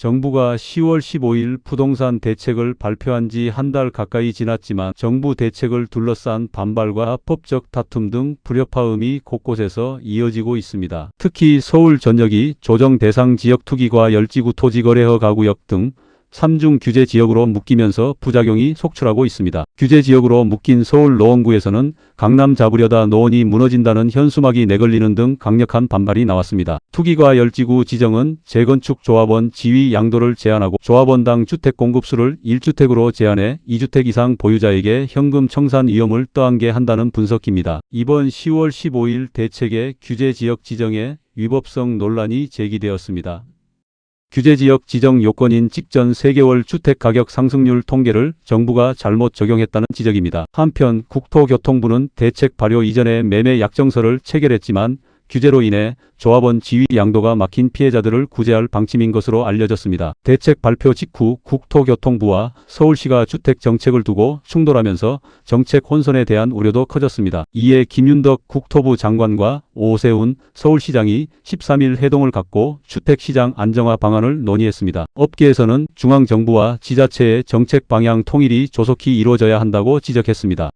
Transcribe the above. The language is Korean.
정부가 10월 15일 부동산 대책을 발표한 지 한 달 가까이 지났지만 정부 대책을 둘러싼 반발과 법적 다툼 등 불협화음이 곳곳에서 이어지고 있습니다. 특히 서울 전역이 조정 대상 지역 투기과 열지구 토지 거래허 가구역 등 3중 규제 지역으로 묶이면서 부작용이 속출하고 있습니다. 규제 지역으로 묶인 서울 노원구에서는 강남 잡으려다 노원이 무너진다는 현수막이 내걸리는 등 강력한 반발이 나왔습니다. 투기과 열지구 지정은 재건축 조합원 지위 양도를 제한하고 조합원당 주택 공급수를 1주택으로 제한해 2주택 이상 보유자에게 현금 청산 위험을 떠안게 한다는 분석입니다. 이번 10월 15일 대책의 규제 지역 지정에 위법성 논란이 제기되었습니다. 규제지역 지정 요건인 직전 3개월 주택가격 상승률 통계를 정부가 잘못 적용했다는 지적입니다. 한편 국토교통부는 대책 발효 이전에 매매 약정서를 체결했지만 규제로 인해 조합원 지위 양도가 막힌 피해자들을 구제할 방침인 것으로 알려졌습니다. 대책 발표 직후 국토교통부와 서울시가 주택 정책을 두고 충돌하면서 정책 혼선에 대한 우려도 커졌습니다. 이에 김윤덕 국토부 장관과 오세훈 서울시장이 13일 회동을 갖고 주택시장 안정화 방안을 논의했습니다. 업계에서는 중앙정부와 지자체의 정책 방향 통일이 조속히 이루어져야 한다고 지적했습니다.